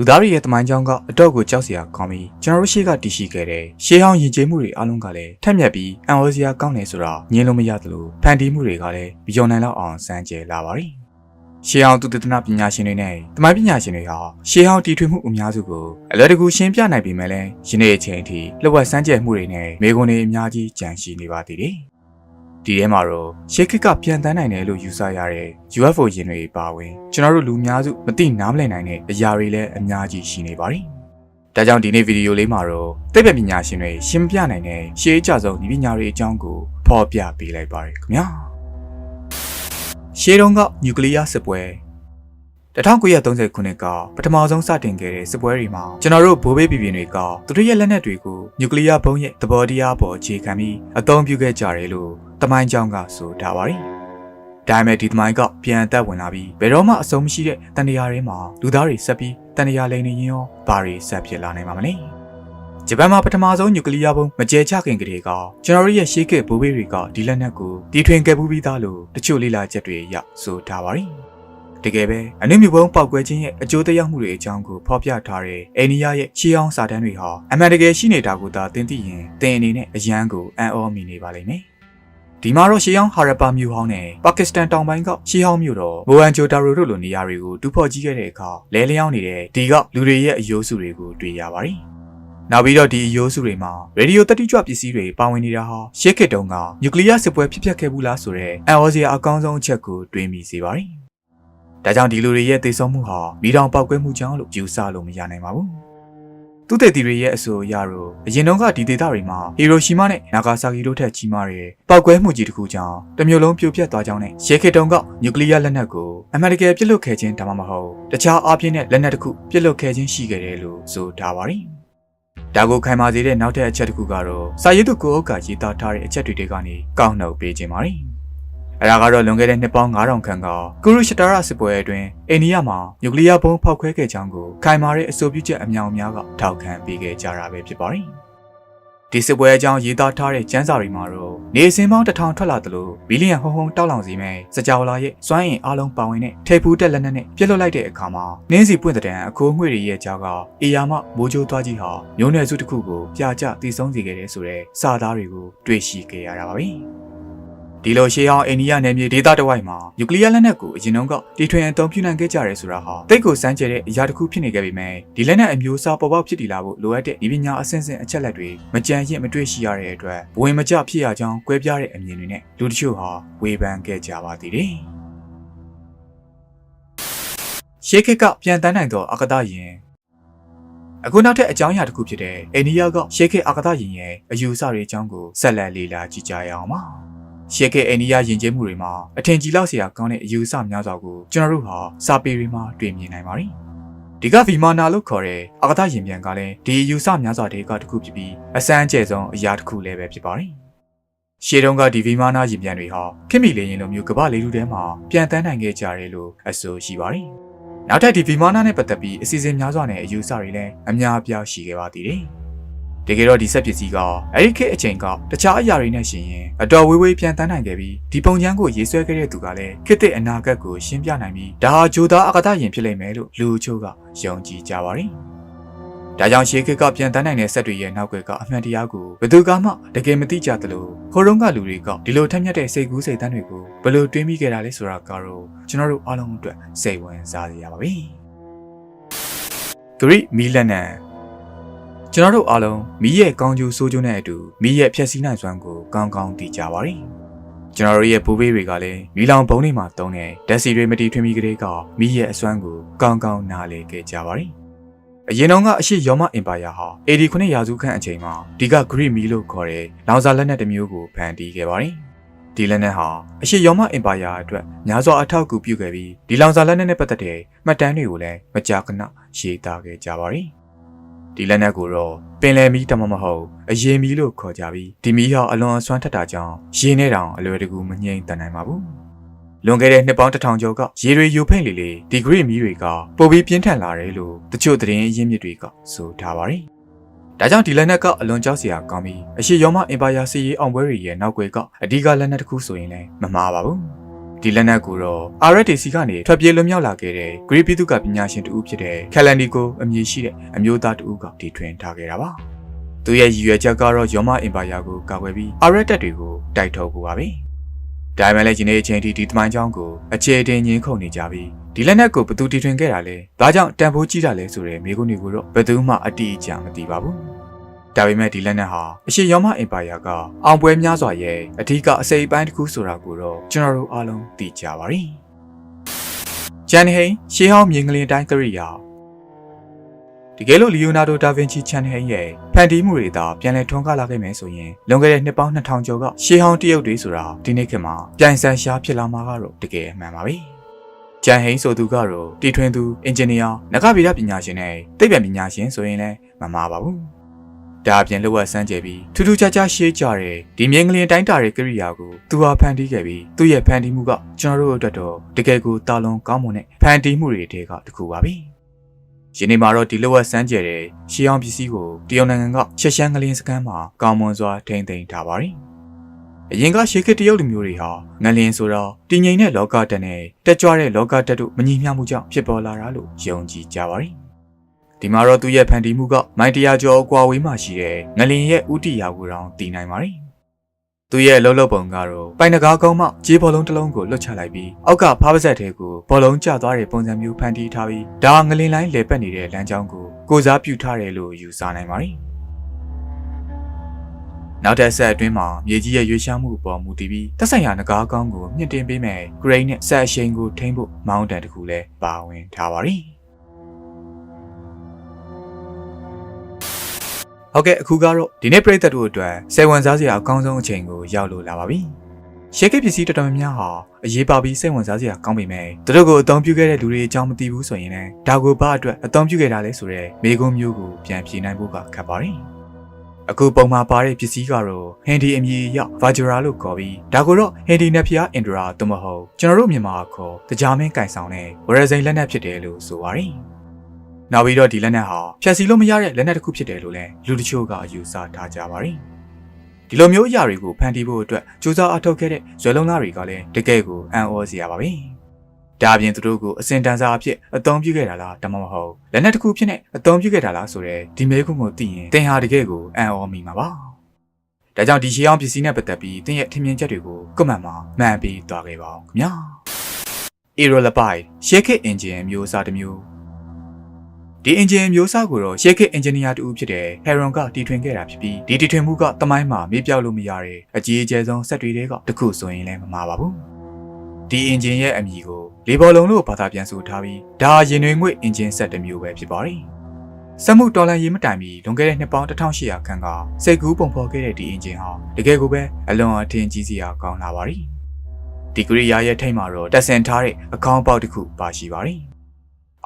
လူသားတွေရဲ့တမိုင်းကြောင်းကအတော့ကိုကြောက်စရာကောင်းပြီးကျွန်တော်တို့ရှေ့ကတည်ရှိခဲ့တဲ့ရှေးဟောင်းယဉ်ကျေးမှုတွေအလုံးကလည်းထက်မြက်ပြီးအံ့ဩစရာကောင်းတယ်ဆိုတာညင်လို့မရသလိုဖန်တီးမှုတွေကလည်းမယုံနိုင်တော့အောင်စမ်းကြဲလာပါပြီရှေးဟောင်းသူတသနာပညာရှင်တွေနဲ့တမိုင်းပညာရှင်တွေဟာရှေးဟောင်းတည်ထွေမှုအများစုကိုအလွယ်တကူရှင်းပြနိုင်ပေမဲ့လည်းယနေ့အချိန်အထိလှုပ်ဝက်စမ်းကြဲမှုတွေနဲ့မိဂုံတွေအများကြီးကြန့်ရှိနေပါသေးတယ် ဒီထဲမှာတော့ရှေးခေတ်ကပြန်တန်းနိုင်တယ်လို့ယူဆရတဲ့ UFO ယင်တွေပါဝင်ကျွန်တော်တို့လူများစုမသိနားမလည်နိုင်တဲ့အရာတွေလည်းအများကြီးရှိနေပါတယ်။ဒါကြောင့်ဒီနေ့ဗီဒီယိုလေးမှာတော့သိပ္ပံပညာရှင်တွေရှင်းပြနိုင်တဲ့ရှေးအကြဆုံးဒီပညာတွေအကြောင်းကိုဖော်ပြပေးလိုက်ပါရခင်ဗျာ။ရှေးတုန်းကနျူကလ িয়ার စစ်ပွဲ 1930ခုနှစ်ကပထမဆုံးစတင်ခဲ့တဲ့စစ်ပွဲတွေမှာကျွန်တော်တို့ဘိုးဘေးပြည်ပြည်တွေကသူတို့ရဲ့လက်နက်တွေကိုနျူကလ িয়ার ဘုံးရဲ့သဘောတရားပေါ်အခြေခံပြီးအသုံးပြုခဲ့ကြတယ်လို့တမိုင်းကြောင်းကဆိုထားပါတယ်။ဒါပေမဲ့ဒီသမိုင်းကပြန်အသက်ဝင်လာပြီးဘယ်တော့မှအဆုံးမရှိတဲ့တန်တရားတွေမှာလူသားတွေဆက်ပြီးတန်တရားလိန်နေရင်ရောဘာတွေဆက်ဖြစ်လာနိုင်မှာမလဲ။ဂျပန်မှာပထမဆုံးနျူကလ িয়ার ဘုံးမကျဲချခင်ကလေးကကျွန်တော်တို့ရဲ့ရှေးခေတ်ဘိုးဘေးတွေကဒီလက်နက်ကိုတီထွင်ခဲ့ပူးပြီးသားလို့တချို့လေ့လာချက်တွေအရဆိုထားပါတယ်။ တကယ်ပဲအနုမြဘုံပောက်ကွဲခြင်းရဲ့အကျိုးသက်ရောက်မှုတွေအကြောင်းကိုဖော်ပြထားတဲ့အိန္ဒိယရဲ့ရှေးအောင်စာတမ်းတွေဟာအမှန်တကယ်ရှိနေတာကိုသာသင်သိရင်သင်အနေနဲ့အယံကိုအံ့ဩမိနေပါလိမ့်မယ်။ဒီမှာတော့ရှေးအောင်ဟာရပါမြို့ဟောင်းနဲ့ပါကစ္စတန်တောင်ပိုင်းကရှေးဟောင်းမြို့တော်မိုဟန်ဂျိုတာရိုတို့လိုနေရာတွေကိုတူဖော်ကြည့်ခဲ့တဲ့အခါလဲလျောင်းနေတဲ့ဒီကလူတွေရဲ့အယိုးစုတွေကိုတွေ့ရပါတယ်။နောက်ပြီးတော့ဒီအယိုးစုတွေမှာရေဒီယိုတတိကြွပစ္စည်းတွေပါဝင်နေတာဟာရှေးခေတ်တုန်းကနျူကလ িয়ার စစ်ပွဲဖြစ်ပျက်ခဲ့ဘူးလားဆိုတဲ့အံ့ဩစရာအကောင်းဆုံးအချက်ကိုတွေးမိစေပါတယ်။ ဒါကြောင့်ဒီလူတွေရဲ့သေဆုံးမှုဟာမိတောင်ပောက်ကွဲမှုကြောင့်လို့ယူဆလို့မရနိုင်ပါဘူး။သူတေတီတွေရဲ့အဆိုအရတော့အရင်တုန်းကဒီဒေသတွေမှာဟီရိုရှီမာနဲ့နာဂါဆာကီတို့ထက်ကြီးမားတဲ့ပောက်ကွဲမှုကြီးတစ်ခုကြောင့်တစ်မျိုးလုံးပြိုပျက်သွားကြောင်းနဲ့ရဲခေတုံကနျူကလ িয়ার လက်နက်ကိုအမေရိကန်ပြစ်လွတ်ခဲ့ခြင်းဒါမှမဟုတ်တခြားအားဖြင့်တဲ့လက်နက်တစ်ခုပြစ်လွတ်ခဲ့ခြင်းရှိခဲ့တယ်လို့ဆိုထားပါတယ်။ဒါကိုခိုင်မာစေတဲ့နောက်ထပ်အချက်တစ်ခုကတော့စာရေးသူကိုအုပ်ကရေးသားထားတဲ့အချက်တွေကနေကောက်နှုတ်ပေးခြင်းပါတယ်။ အဲဒါကတော့လွန်ခဲ့တဲ့နှစ်ပေါင်း9000ခန့်ကကုရုရှတာရစစ်ပွဲအတွင်းအိန္ဒိယမှာနျူကလ িয়ার ဘုံးဖောက်ခွဲခဲ့ကြောင်းကိုခိုင်မာတဲ့အဆိုပြုချက်အများအများကထောက်ခံပေးခဲ့ကြတာပဲဖြစ်ပါတယ်။ဒီစစ်ပွဲအကြောင်းရေးသားထားတဲ့ကျမ်းစာတွေမှာတော့နေစင်ပေါင်းတစ်ထောင်ထွက်လာသလိုဘီလီယံဟုံဟုံတောက်လောင်စီမဲ့စကြဝဠာရဲ့စွမ်းအင်အလုံးပါဝင်တဲ့ထေဖူးတက်လက်နက်နဲ့ပြစ်လွတ်လိုက်တဲ့အခါမှာနင်းစီပွင့်တဲ့အခိုးငွေတွေရဲ့ကြားကအေယာမမိုးကြိုးသွားကြီးဟာမျိုးနယ်စုတစ်ခုကိုပြာကျတည်ဆုံးစေခဲ့တဲ့ဆိုတဲ့စာသားတွေကိုတွေ့ရှိခဲ့ရတာပါပဲ။ ဒီလိုရှေးဟောင်းအိန္ဒိယနယ်မြေဒေသတစ်ဝိုက်မှာနျူကလ িয়ার လက်နက်ကိုအရင်တုန်းကတီထွင်အသုံးပြုနိုင်ခဲ့ကြရဲဆိုတာဟာတိတ်ကိုစမ်းကြဲတဲ့အရာတစ်ခုဖြစ်နေခဲ့ပေမဲ့ဒီလက်နက်အမျိုးအစားပေါ်ပေါက်ဖြစ်တည်လာဖို့လိုအပ်တဲ့ဒီပညာအဆင့်ဆင့်အချက်လက်တွေမကြံရင့်မတွေ့ရှိရတဲ့အတွက်ဘဝင်မကျဖြစ်ရကြောင်းကွဲပြားတဲ့အမြင်တွေနဲ့လူတချို့ဟာဝေဖန်ခဲ့ကြပါသေးတယ်ရှေးခေတ်ကပြန်တန်းနိုင်သောအကသယင်အခုနောက်ထပ်အကြောင်းအရာတစ်ခုဖြစ်တဲ့အိန္ဒိယကရှေးခေတ်အကသယင်ရဲ့အယူအဆတွေအကြောင်းကိုဆက်လက်လေ့လာကြည့်ကြရအောင်ပါ ရှေ့ကအိန္ဒိယယဉ်ကျေးမှုတွေမှာအထင်ကြီးလောက်စရာကောင်းတဲ့အယူအဆများစွာကိုကျွန်တော်တို့ဟာစာပေတွေမှာတွေ့မြင်နိုင်ပါတယ်။ဒီကဗီမာနာလို့ခေါ်တဲ့အကသယင်ပြန်ကလည်းဒီအယူအဆများစွာတွေကတစ်ခုဖြစ်ပြီးအစမ်းအကျယ်ဆုံးအရာတစ်ခုလည်းပဲဖြစ်ပါတယ်။ရှေ့တုန်းကဒီဗီမာနာယင်ပြန်တွေဟာခင်မီလေးရင်လိုမျိုးကမ္ဘာလေးလူထဲမှာပြန်တန်းနိုင်ခဲ့ကြတယ်လို့အဆိုရှိပါတယ်။နောက်ထပ်ဒီဗီမာနာနဲ့ပတ်သက်ပြီးအစီအစဉ်များစွာနဲ့အယူအဆတွေလည်းအများအပြားရှိခဲ့ပါသေးတယ်။ တကယ်တော့ဒီဆက်ပစ္စည်းကအဲ့ဒီခေတ်အချိန်ကတခြားအရာတွေနဲ့ရှင်ရင်အတော်ဝေးဝေးပြန်တန်းနိုင်ခဲ့ပြီးဒီပုံချမ်းကိုရေးဆွဲခဲ့တဲ့သူကလည်းခေတ်သစ်အနာဂတ်ကိုရှင်းပြနိုင်ပြီးဒါဟာဂျိုသားအကသယင်ဖြစ်လိမ့်မယ်လို့လူအချို့ကယုံကြည်ကြပါတယ်။ဒါကြောင့်ရှေးခေတ်ကပြန်တန်းနိုင်တဲ့ဆက်တွေရဲ့နောက်ွယ်ကအမှန်တရားကိုဘယ်သူကမှတကယ်မသိကြသလိုခိုးတုံးကလူတွေကဒီလိုထက်မြက်တဲ့စိတ်ကူးစိတ်တန်းတွေကိုဘယ်လိုတွေးမိခဲ့တာလဲဆိုတာကတော့ကျွန်တော်တို့အားလုံးအတွက်စိတ်ဝင်စားစရာပါပဲ။ဂရိမီလန်နန် ကျွန်တော်တို့အားလုံးမိရဲ့ကောင်းကျိုးဆိုးကျိုးနဲ့အတူမိရဲ့ဖြည့်ဆည်းနိုင်စွမ်းကိုကောင်းကောင်းသိကြပါရစေ။ကျွန်တော်တို့ရဲ့ဘူဘေးတွေကလည်းမိလောင်ဘုံတွေမှာတုံးတဲ့ဓာတ်စီတွေမတီထွင်မိကလေးကမိရဲ့အစွမ်းကိုကောင်းကောင်းနားလည်ခဲ့ကြပါရစေ။အရင်တော့ကအရှိယောမအင်ပါယာဟာ89ရာစုခန့်အချိန်မှာဒီကဂရိမီလို့ခေါ်တဲ့လောင်စာလက်နက်တစ်မျိုးကိုဖန်တီးခဲ့ပါတယ်။ဒီလက်နက်ဟာအရှိယောမအင်ပါယာအတွက်များစွာအထောက်အကူပြုခဲ့ပြီးဒီလောင်စာလက်နက်နဲ့ပတ်သက်တဲ့မှတ်တမ်းတွေကိုလည်းမကြာခဏရေးသားခဲ့ကြပါတယ်။ ဒီလက်နက်ကိုတော့ပင်လယ်မီးတမမဟုတ်အရင်မီးလို့ခေါ်ကြပြီးဒီမီးဟာအလွန်အစွမ်းထက်တာကြောင့်ရေနဲ့တောင်အလွယ်တကူမငြိမ်တန်နိုင်ပါဘူးလွန်ခဲ့တဲ့နှစ်ပေါင်းတစ်ထောင်ကျော်ကရေတွေယိုဖိတ်လေလေဒီဂရိမီးတွေကပိုပြီးပြင်းထန်လာတယ်လို့တချို့သတင်းအရင်းမြစ်တွေကဆိုထားပါတယ်ဒါကြောင့်ဒီလက်နက်ကအလွန်ကြောက်စရာကောင်းပြီးအရှိယောမအင်ပါယာစီရေးအောင်ပွဲတွေရဲ့နောက်ွယ်ကအဓိကလက်နက်တစ်ခုဆိုရင်လည်းမမှားပါဘူး ဒီလက်နက်ကိုတော့ RDC ကနေထွက်ပြေးလွတ်မြောက်လာခဲ့တဲ့ဂရိပိတုကပညာရှင်တူဖြစ်တဲ့ကယ်လန်ဒီကိုအမည်ရှိတဲ့အမျိုးသားတူကတီထွင်ထားခဲ့တာပါသူရဲ့ရည်ရွယ်ချက်ကတော့ယောမအင်ပါယာကိုကာကွယ်ပြီး RD တက်တွေကိုတိုက်ထုတ်ဖို့ပါပဲဒါပေမဲ့လည်းဒီနေ့အချိန်ထိဒီတမိုင်းချောင်းကိုအခြေအတင်ငင်းခုန်နေကြပြီးဒီလက်နက်ကိုဘသူတီထွင်ခဲ့တာလဲ။ဘာကြောင့်တန်ဖိုးကြီးတာလဲဆိုတဲ့မိကုန်းတွေကိုတော့ဘယ်သူမှအတိအကျမသိပါဘူး။ ဒါပေမဲ့ဒီလက်နက်ဟာအရှေ့ရောမအင်ပါယာကအောင်ပွဲများစွာရဲ့အထူးကအစိပ်ပိုင်းတစ်ခုဆိုတာကိုတော့ကျွန်တော်တို့အားလုံးသိကြပါပြီ။ဂျန်ဟိန်ရှေးဟောင်းမြင်ကလေးတိုင်းကရိယာတကယ်လို့လီယိုနာဒိုဒါဗင်ချီချန်ဟိန်ရဲ့ဖန်တီးမှုတွေသာပြန်လည်ထွန်းကားလာခဲ့မယ်ဆိုရင်လွန်ခဲ့တဲ့နှစ်ပေါင်း2000ကျော်ကရှေးဟောင်းတရုတ်တွေဆိုတာဒီနေ့ခေတ်မှာပြိုင်ဆိုင်ရှားဖြစ်လာမှာကတော့တကယ်အမှန်ပါပဲ။ဂျန်ဟိန်ဆိုသူကတော့တီထွင်သူအင်ဂျင်နီယာနဂဗီဒပညာရှင်နဲ့သိပ္ပံပညာရှင်ဆိုရင်လည်းမမှားပါဘူး။ ဒါအပြင်လောကစမ်းကြယ်ပြီးထူးထူးခြားခြားရှေးကြတဲ့ဒီမြင်းကလေးတိုင်းတာတဲ့ကိရိယာကိုသူဟာဖန်တီးခဲ့ပြီးသူ့ရဲ့ဖန်တီးမှုကကျွန်တော်တို့အတွက်တော့တကယ်ကိုတာလွန်ကောင်းမွန်တဲ့ဖန်တီးမှုတွေတဲကတစ်ခုပါပဲ။ယနေ့မှာတော့ဒီလောကစမ်းကြယ်တဲ့ရှေးအောင်ပစ္စည်းကိုတရုတ်နိုင်ငံကချက်ရှမ်းကလင်းစကမ်းမှာကောင်းမွန်စွာထိန်းသိမ်းထားပါတယ်။အရင်ကရှေးခေတ်တရုတ်လူမျိုးတွေဟာငလင်ဆိုတော့တည်ငြိမ်တဲ့လောကတက်နဲ့တက်ကြွတဲ့လောကတက်တို့မညီမျှမှုကြောင့်ဖြစ်ပေါ်လာတာလို့ယုံကြည်ကြပါတယ်။ ဒီမှာတော့သူရဲ့ဖန်တီးမှုကမိုင်းတရာကျော်အကွာဝေးမှရှိတဲ့ငလင်ရဲ့ဥတီယာကိုတောင်တည်နိုင်ပါတယ်။သူရဲ့လှုပ်လှုပ်ပုံကတော့ပိုင်နဂါကုန်းမှကြေးဘောလုံးတစ်လုံးကိုလွတ်ချလိုက်ပြီးအောက်ကဖားပါဇက်ထဲကိုဘောလုံးကျသွားတဲ့ပုံစံမျိုးဖန်တီးထားပြီးဒါငလင်လိုင်းလေပတ်နေတဲ့လမ်းကြောင်းကိုကိုစားပြုထားတယ်လို့ယူဆနိုင်ပါတယ်။နောက်တဲ့ဆက်အတွင်းမှာမြေကြီးရဲ့ရွေးရှားမှုပေါ်မူတည်ပြီးတက်ဆိုင်ရာငကားကောင်းကိုမြင့်တင်ပေးမယ်ဂရိတ်နဲ့ဆက်အရှိန်ကိုထိန်းဖို့မောင်းတန်တစ်ခုလည်းပါဝင်ထားပါတယ်။ ဟုတ်ကဲ့အခုကတော့ဒီနေ့ပြည်သက်တို့အတွက်စေဝန်စားစရာအကောင်းဆုံးအချိန်ကိုရောက်လို့လာပါပြီ။ရှေးကိပစ္စည်းတော်တော်များများဟာအရေးပါပြီးစိတ်ဝင်စားစရာကောင်းပေမဲ့သူတို့ကိုအသုံးပြုခဲ့တဲ့လူတွေအကြောင်းမသိဘူးဆိုရင်လည်းဒါကိုဘာအတွက်အသုံးပြုခဲ့တာလဲဆိုတဲ့မေကွန်းမျိုးကိုပြန်ဖြေနိုင်ဖို့ကခက်ပါတယ်။အခုပုံမှာပါတဲ့ပစ္စည်းကတော့ဟန်ဒီအမည်ရ Vajra လို့ခေါ်ပြီးဒါကိုတော့ဟန်ဒီနဲ့ဖျားအင်ဒရာသို့မဟုတ်ကျွန်တော်တို့မြန်မာခေါ်တရားမင်းကင်ဆောင်တဲ့ဝရဇိန်လက်နက်ဖြစ်တယ်လို့ဆိုပါတယ်။ နောက်ပြီးတော့ဒီလက်နက်ဟာဖြတ်စီလို့မရတဲ့လက်နက်တစ်ခုဖြစ်တယ်လို့လည်းလူတချို့ကအယူဆထားကြပါတယ်။ဒီလိုမျိုးအရာတွေကိုဖန်တီးဖို့အတွက်စူးစမ်းအထောက်ခဲ့တဲ့ဇွဲလုံးသားတွေကလည်းတကယ်ကိုအံ့ဩစရာပါပဲ။ဒါအပြင်သူတို့ကိုအစင်တန်းစားအဖြစ်အသုံးပြုခဲ့တာလားဒါမှမဟုတ်လက်နက်တစ်ခုဖြစ်နေအသုံးပြုခဲ့တာလားဆိုတဲ့ဒီမဲခုကိုသိရင်သင်ဟာတကယ်ကိုအံ့ဩမိမှာပါ။ဒါကြောင့်ဒီရှေးအောင်ပစ္စည်းနဲ့ပတ်သက်ပြီးသင်ရဲ့ထင်မြင်ချက်တွေကိုကွန်မန့်မှာမှန်ပြီးသွားခဲ့ပါဦးခင်ဗျာ။ Aerolabite ရှေးခေတ်အင်ဂျင်မျိုးစားတစ်မျိုး ဒီအင်ဂျင်မျိုးစားကိုတော့ရှေ့ခေတ်အင်ဂျင်နီယာတူဖြစ်တဲ့ Heron ကတီထွင်ခဲ့တာဖြစ်ပြီးဒီတီထွင်မှုကတမိုင်းမှာမေ့ပြောက်လို့မရတဲ့အကြီးအကျယ်ဆုံးစက်တွေတွေကတခုဆိုရင်လည်းမမှားပါဘူးဒီအင်ဂျင်ရဲ့အမည်ကိုလေဘော်လုံးလို့ဘာသာပြန်ဆိုထားပြီးဒါရင်တွင်ငွေအင်ဂျင်ဆက်တစ်မျိုးပဲဖြစ်ပါတယ်စက်မှုတော်လန်ရေးမတိုင်မီလွန်ခဲ့တဲ့နှစ်ပေါင်း1800ခန့်ကစိတ်ကူးပုံဖော်ခဲ့တဲ့ဒီအင်ဂျင်ဟာတကယ်ကိုပဲအလွန်အထင်ကြီးစရာကောင်းလာပါတယ်ဒီကရိယာရဲ့ထိတ်မှာတော့တက်ဆင်ထားတဲ့အကောင့်ပေါက်တစ်ခုပါရှိပါတယ်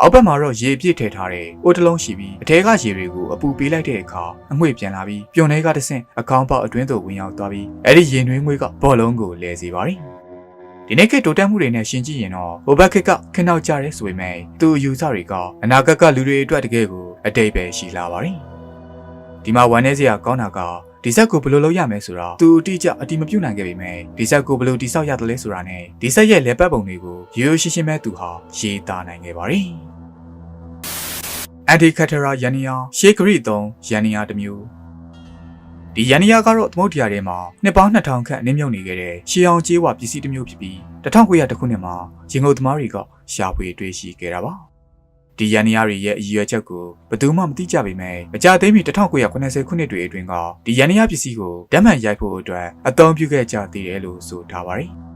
အောက်ဘက်မှာတော့ရေပြည့်ထည့်ထားတဲ့အိုးတလုံးရှိပြီးအထဲကရေတွေကိုအပူပေးလိုက်တဲ့အခါအငွေ့ပြန်လာပြီးပြုံထဲကတဆင့်အကောင်းပေါက်အတွင်းသို့ဝင်ရောက်သွားပြီးအဲ့ဒီရင်တွင်းငွေကဘောလုံးကိုလဲစေပါတယ်ဒီနေ့ခေတ်တိုးတက်မှုတွေနဲ့ရှင်ကြည့်ရင်တော့ဟိုဘက်ခေတ်ကခင်းနောက်ကြရဲဆိုပေမဲ့သူ့အယူဆတွေကအနာဂတ်ကလူတွေအတွက်တကယ်ကိုအတိတ်ပဲရှိလာပါတယ်ဒီမှာဝမ်းနေစရာကောင်းတာကဒီဆက်ကိုဘယ်လိုလုပ်ရမလဲဆိုတော့သူအတိအကျအတိမပြုတ်နိုင်ခဲ့ပေမဲ့ဒီဆက်ကိုဘယ်လိုတိဆောက်ရတယ်လဲဆိုတာနဲ့ဒီဆက်ရဲ့လက်ပတ်ပုံတွေကိုရိုးရိုးရှင်းရှင်းပဲသူဟာရေးသားနိုင်ခဲ့ပါတယ် အန်တီကက်ထရာယန်နီယာရှေးဂရိသုံးယန်နီယာတစ်မျိုးဒီယန်နီယာကတော့သမုတ်တရားထဲမှာနှစ်ပေါင်း2000ခန့်အနည်းမြုပ်နေခဲ့တဲ့ရှေးအောင်ကျေးဝပစ္စည်းတစ်မျိုးဖြစ်ပြီး1900ခုနှစ်မှာရင်ငုတ်သမားတွေကရှာဖွေတွေ့ရှိခဲ့တာပါဒီယန်နီယာတွေရဲ့အရွယ်ချက်ကိုဘယ်သူမှမသိကြပေမဲ့အကြသိမ်းပြီး1990ခုနှစ်တွေအတွင်းကဒီယန်နီယာပစ္စည်းကိုဓာတ်မှန်ရိုက်ဖို့အတွက်အသုံးပြုခဲ့ကြသေးတယ်လို့ဆိုထားပါတယ်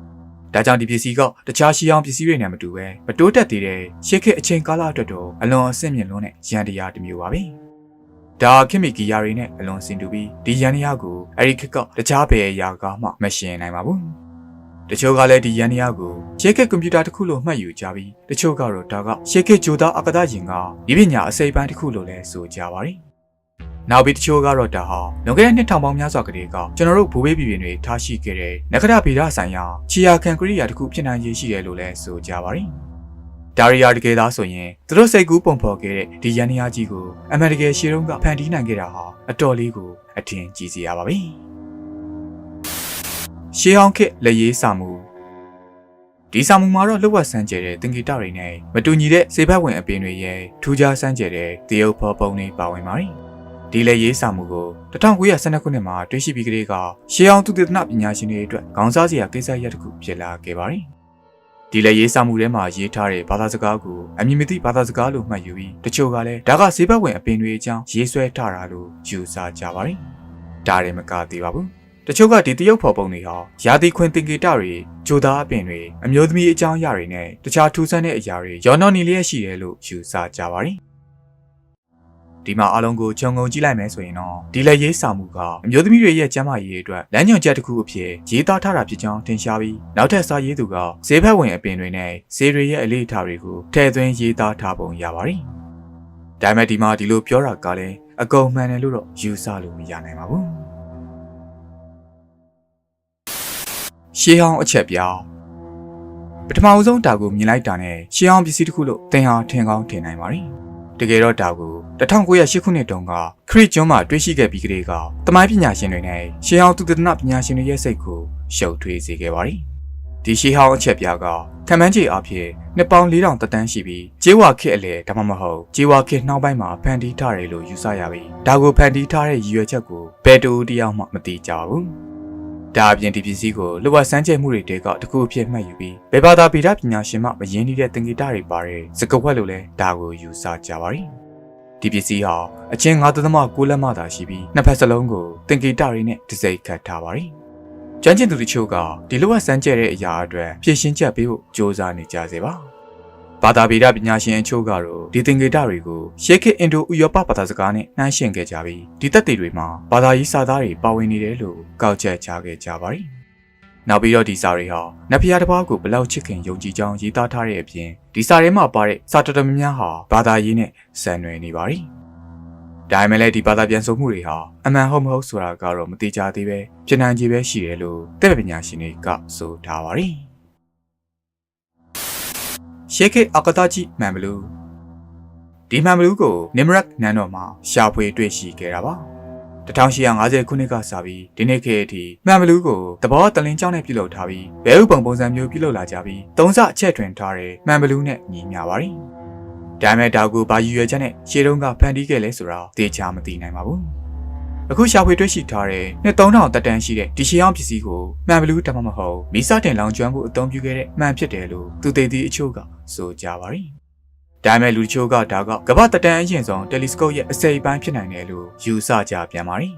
ဒါကြောင့်ဒီပစ္စည်းကတခြားရှီအောင်ပစ္စည်းတွေနဲ့မတူပဲမတိုးတက်သေးတဲ့ရှေ့ခေတ်အချိန်ကာလအတွက်တော့အလွန်အဆင့်မြင့်လွန်းတဲ့ရန်တရားတစ်မျိုးပါပဲ။ဒါခင်မီကီယာတွေနဲ့အလွန်စင်တူပြီးဒီရန်တရားကိုအဲ့ဒီခေတ်ကတခြားဘယ်အရာကမှမရှင်နိုင်ပါဘူး။တချို့ကလည်းဒီရန်တရားကိုရှေ့ခေတ်ကွန်ပျူတာတစ်ခုလို့မှတ်ယူကြပြီးတချို့ကတော့ဒါကရှေ့ခေတ်ဂျိုသားအကဒရင်ကဒီပညာအစိပ်ပိုင်းတစ်ခုလို့လည်းဆိုကြပါတယ်။ နောက်ပြီးတချို့ကတော့ဒါဟာလွန်ခဲ့တဲ့နှစ်ထောင်ပေါင်းများစွာကတည်းကကျွန်တော်တို့ဘူဘေးပြည်ပြည်တွေထားရှိခဲ့တဲ့နဂရဗေဒဆိုင်ရာခြေရာခံကရိယာတစ်ခုဖြစ်နိုင်ရရှိတယ်လို့လည်းဆိုကြပါတယ်။ဒါရီယာတကယ်သားဆိုရင်သူတို့စိတ်ကူးပုံဖော်ခဲ့တဲ့ဒီရန်နီယာကြီးကိုအမေရိကန်ရှေ့တုန်းကဖန်တီးနိုင်ခဲ့တာဟာအတော်လေးကိုအထင်ကြီးစရာပါပဲ။ရှေးဟောင်းခေတ်လက်ရေးစာမှုဒီဒီစာမှုမှာတော့လှုပ်ဝက်ဆန်းကျဲတဲ့တင်ဂီတတွေနဲ့မတူညီတဲ့စေဘက်ဝင်အပင်တွေရဲ့ထူးခြားဆန်းကျဲတဲ့တရုပ်ဖော်ပုံတွေပါဝင်ပါတယ်။ ဒီလေရေးစာမှုကို1912ခုနှစ်မှာတွေ့ရှိပြီးကလေးကရှေးအောင်သူတေသနပညာရှင်တွေအတွက်ခေါင်းစားစရာကိစ္စရပ်တစ်ခုဖြစ်လာခဲ့ပါတယ်။ဒီလေရေးစာမှုထဲမှာရေးထားတဲ့ဘာသာစကားကိုအမည်မသိဘာသာစကားလို့မှတ်ယူပြီးတချို့ကလည်းဒါကစေဘက်ဝင်အပင်တွေအကြောင်းရေးဆွဲထားတာလို့ယူဆကြပါတယ်။ဒါရင်မကသေးပါဘူး။တချို့ကဒီတရုတ်ဖော်ပုံတွေဟာယာတိခွင်တင်ကေတတွေဂျိုသားအပင်တွေအမျိုးသမီးအကြောင်းအရာတွေနဲ့တခြားထူးဆန်းတဲ့အရာတွေရောနှောနေလျက်ရှိတယ်လို့ယူဆကြပါတယ် ဒီမှာအားလုံးကိုခြုံငုံကြည့်လိုက်မယ်ဆိုရင်တော့ဒီလက်ရေးစာမှုကအမျိုးသမီးတွေရဲ့ကျန်းမာရေးအတွက်လမ်းညွှန်ချက်တစ်ခုအဖြစ်ရေးသားထားတာဖြစ်ကြောင်းထင်ရှားပြီးနောက်ထပ်စာရေးသူကဈေးဘက်ဝင်အပင်တွေနဲ့ဈေးတွေရဲ့အလေးအထားတွေကိုထည့်သွင်းရေးသားထားပုံရပါတယ်။ဒါပေမဲ့ဒီမှာဒီလိုပြောတာကလည်းအကုန်မှန်တယ်လို့တော့ယူဆလို့မရနိုင်ပါဘူး။ရှေးဟောင်းအချက်ပြပထမအဆုံးဒါကိုမြင်လိုက်တာနဲ့ရှေးဟောင်းပစ္စည်းတစ်ခုလို့သင်ဟာထင်ကောင်းထင်နိုင်ပါတယ်။တကယ်တော့ဒါကို 1908ခုနှစ်တုန်းကခရစ်ကျွန်းမှာတွေ့ရှိခဲ့ပြီးကလေးကတမိုင်းပညာရှင်တွေနဲ့ရှေးဟောင်းသူတဒနာပညာရှင်တွေရဲ့စိတ်ကိုရှုပ်ထွေးစေခဲ့ပါတယ်။ဒီရှေးဟောင်းအချက်ပြားကခံမှန်းခြေအဖြစ်နှစ်ပေါင်း4000တန်းရှိပြီးကျေးဝါခေတ်အလေဒါမှမဟုတ်ကျေးဝါခေတ်နှောင်းပိုင်းမှာဖန်တီးထားတယ်လို့ယူဆရပြီးဒါကိုဖန်တီးထားတဲ့ရည်ရွယ်ချက်ကိုဘယ်တူတယောက်မှမသိကြဘူး။ဒါအပြင်ဒီပစ္စည်းကိုလဝစမ်းကျဲမှုတွေတဲကတခုအဖြစ်မှတ်ယူပြီးဘေဘာသာဗေဒပညာရှင်မှမရင်းနှီးတဲ့သင်္ကေတတွေပါတဲ့စကဝက်လို့လဲဒါကိုယူဆကြပါရီ ဒီပစ္စည်းဟာအချင်း9.6လက်မသာရှိပြီးနှစ်ဖက်စလုံးကိုသင်္ကေတတွေနဲ့တစိမ့်ခတ်ထားပါရီကျွမ်းကျင်သူတချို့ကဒီလိုဝစမ်းကျဲတဲ့အရာအတွက်ဖြည့်ရှင်းချက်ပေးဖို့စ조사နေကြစေပါဘာသာဗေဒပညာရှင်အချို့ကတော့ဒီသင်္ကေတတွေကိုရှေးခေတ်အင်ဒိုဥရောပဘာသာစကားနဲ့နှိုင်းယှဉ်ခဲ့ကြပြီးဒီသက်သေတွေမှာဘာသာရေးစာသားတွေပါဝင်နေတယ်လို့ကောက်ချက်ချခဲ့ကြပါတယ်။ နောက်ပြီးတော့ဒီစာတွေဟာနတ်ဖျားတစ်ပါးကိုဘလောက်ချစ်ခင်ယုံကြည်ကြောင်းရေးသားထားတဲ့အပြင်ဒီစာထဲမှာပါတဲ့စာတော်တော်များများဟာဘာသာရေးနဲ့ဆံနွယ်နေပါတယ်။ဒါပေမဲ့လည်းဒီဘာသာပြန်ဆိုမှုတွေဟာအမှန်ဟုတ်မဟုတ်ဆိုတာကတော့မတိကျသေးပဲဖြစ်နိုင်ခြေပဲရှိတယ်လို့တဲ့ပညာရှင်တွေကဆိုထားပါတယ်။ရှေးခေတ်အကတာကြီးမန်ဘလူးဒီမန်ဘလူးကိုနင်မရက်နန်တော်မှာရှာဖွေတွေ့ရှိခဲ့တာပါ 1850ခုနှစ်ကစပြီးဒီနေ့ခေတ်အထိမန်ဘလူးကိုသဘောတလင်းကြောင်းနဲ့ပြုလုပ်ထားပြီးဘဲဥပုံပုံစံမျိုးပြုလုပ်လာကြပြီးသုံးစအချက်ထွင်ထားတဲ့မန်ဘလူးနဲ့ညီမျှပါတယ်ဒါမဲ့ဒါကိုဘာရည်ရွယ်ချက်နဲ့ရှေးတုန်းကဖန်တီးခဲ့လဲဆိုတာသိချာမသိနိုင်ပါဘူးအခုရှာဖွေတွေ့ရှိထားတဲ့နှစ်3000တက်တန်းရှိတဲ့ဒီရှေးအောင်ပစ္စည်းကိုမှန်ဘလူးတမမဟုတ်မိစတင်လောင်ကျွမ်းဖို့အသုံးပြုခဲ့တဲ့မှန်ဖြစ်တယ်လို့သူသေးသေးအချို့ကဆိုကြပါရီ ဒါပေမဲ့လူချို့ကဒါကကမ္ဘာတက်တန်းအရင်ဆုံးတယ်လီစကုပ်ရဲ့အစိပ်ပိုင်းဖြစ်နိုင်တယ်လို့ယူဆကြပြန်ပါရီ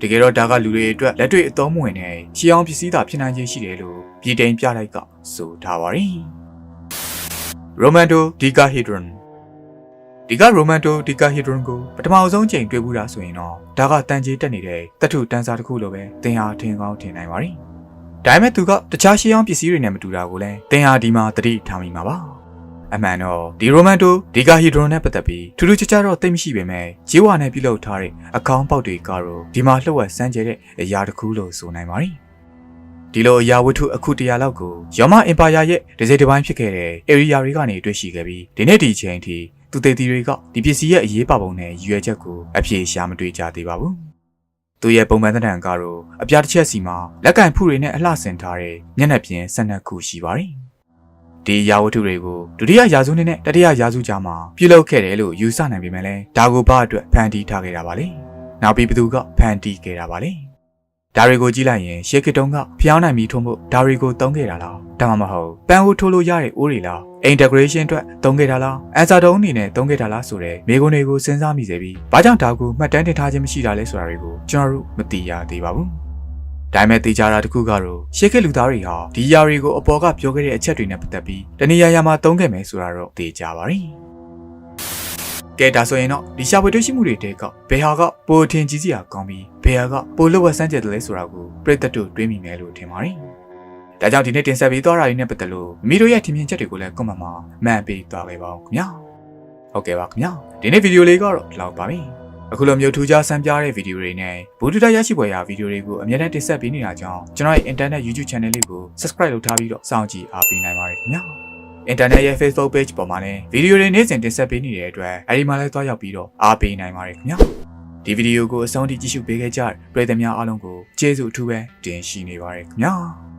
တကယ်တော့ဒါကလူတွေအတွက်လက်တွေ့အသုံးမဝင်တဲ့ရှေးအောင်ပစ္စည်းသာဖြစ်နိုင်ခြင်းရှိတယ်လို့ပြည်တိန်ပြလိုက်ကဆိုထားပါရီရိုမန်တိုဒီကာဟီဒရွန်ဒီကရိုမန်တိုဒီကာဟီဒရွန်ကိုပထမဆုံးချိန်တွေ့ဘူးတာဆိုရင်တော့ဒါကတန်ကြီးတက်နေတဲ့တထုတန်းစားတစ်ခုလိုပဲသင်ဟာထင်ကောင်းထင်နိုင်ပါ ರಿ ဒါပေမဲ့သူကတခြားရှေးအောင်ပစ္စည်းတွေနဲ့မတူတာကိုလည်းသင်ဟာဒီမှာသတိထားမိမှာပါ အမှန်တော့ဒီရိုမန်တိုဒီကာဟီဒရွန်နဲ့ပတ်သက်ပြီးထူးထူးခြားခြားတော့သိမရှိပေမဲ့ဂျေဝါနဲ့ပြုလုပ်ထားတဲ့အကောင့်ပေါက်တွေကတော့ဒီမှာလှုပ်ဝက်စမ်းကြဲတဲ့အရာတစ်ခုလို့ဆိုနိုင်ပါ ರಿ ဒီလိုအရာဝတ္ထုအခုတရာလောက်ကိုယောမအင်ပါယာရဲ့ဒီစိတ်တစ်ပိုင်းဖြစ်ခဲ့တဲ့ area တွေကနေတွေ့ရှိခဲ့ပြီးဒီနေ့ဒီချိန်ထိသူသေးတီတွေကဒီပစ္စည်းရဲ့အရေးပါပုံနဲ့ရည်ရွယ်ချက်ကိုအပြေရှာမတွေ့ကြသေးပါဘူး။သူရဲ့ပုံမှန်တဲ့တံကတော့အပြားတစ်ချက်စီမှာလက်ကင်ဖူတွေနဲ့အလှဆင်ထားတဲ့မျက်နှာပြင်၁၂ခုရှိပါတယ်။ ဒီရာဝတ္ထုတွေကိုဒုတိယရာစုနှစ်နဲ့တတိယရာစုကြားမှာပြုလုပ်ခဲ့တယ်လို့ယူဆနိုင်ပေမဲ့လည်းဒါကိုဘာအတွက်ဖန်တီးထားခဲ့တာပါလေ။နောက်ပြီးဘသူကဖန်တီးခဲ့တာပါလေ။ဒါတွေကိုကြည့်လိုက်ရင်ရှေးကတုံးကဖျောင်းနိုင်ပြီးထုံးဖို့ဒါတွေကိုသုံးခဲ့တာလားဒါမှမဟုတ်ပန်းကိုထိုးလို့ရတဲ့အိုးတွေလား integration အတွက်သုံးခဲ့တာလားအန်ဆာတုံးအနေနဲ့သုံးခဲ့တာလားဆိုတဲ့မိကုံးတွေကိုစဉ်းစားမိစေပြီးဘာကြောင့်ဒါကိုမှတ်တမ်းတင်ထားခြင်းမရှိတာလဲဆိုတာတွေကိုကျွန်တော်တို့မသိရသေးပါဘူး ဒါပေမဲ့တေချာတာတစ်ခုကတော့ရှေးခေတ်လူသားတွေဟာဒီຢာတွေကိုအပေါ်ကပြောခဲ့တဲ့အချက်တွေနဲ့ပတ်သက်ပြီးတဏှာရာမှာသုံးခဲ့မယ်ဆိုတာတော့သိကြပါပြီကဲဒါဆိုရင်တော့ဒီရှာဖွေတွေ့ရှိမှုတွေတဲကဘယ်ဟာကပိုထင်ကြီးစရာကောင်းပြီးဘယ်ဟာကပိုလွတ်ဝက်ဆန်းကျက်တယ်လဲဆိုတာကိုပြည့်သက်တို့တွေးမိမယ်လို့ထင်ပါတယ်။ဒါကြောင့်ဒီနေ့တင်ဆက်ပေးသွားတာလေးနဲ့ပတ်သက်လို့မိတို့ရဲ့ထင်မြင်ချက်တွေကိုလည်းကွန်မန့်မှာမှန်ပေးသွားခဲ့ပါဦးခင်ဗျာ။ဟုတ်ကဲ့ပါခင်ဗျာ။ဒီနေ့ဗီဒီယိုလေးကတော့ဒီလောက်ပါပဲ။ အခုလိုမျိုးထူးခြားဆန်းပြတဲ့ဗီဒီယိုတွေနဲ့ဘူဒူတာရရှိပွဲရာဗီဒီယိုတွေကိုအမြဲတမ်းတင်ဆက်ပေးနေတာကြောင့်ကျွန်တော်ရဲ့ internet YouTube channel လေးကို subscribe လုပ်ထားပြီးတော့စောင့်ကြည့်အားပေးနိုင်ပါတယ်ခင်ဗျာ။ internet ရဲ့ Facebook page ပေါ်မှာလည်းဗီဒီယိုတွေနေ့စဉ်တင်ဆက်ပေးနေတဲ့အတွက်အဲဒီမှာလည်းသွားရောက်ပြီးတော့အားပေးနိုင်ပါတယ်ခင်ဗျာဒီဗီဒီယိုကိုအဆုံးထိကြည့်ရှုပေးခဲ့ကြတဲ့ပရိသတ်များအားလုံးကိုကျေးဇူးအထူးပဲတင်ရှိနေပါတယ်ခင်ဗျာ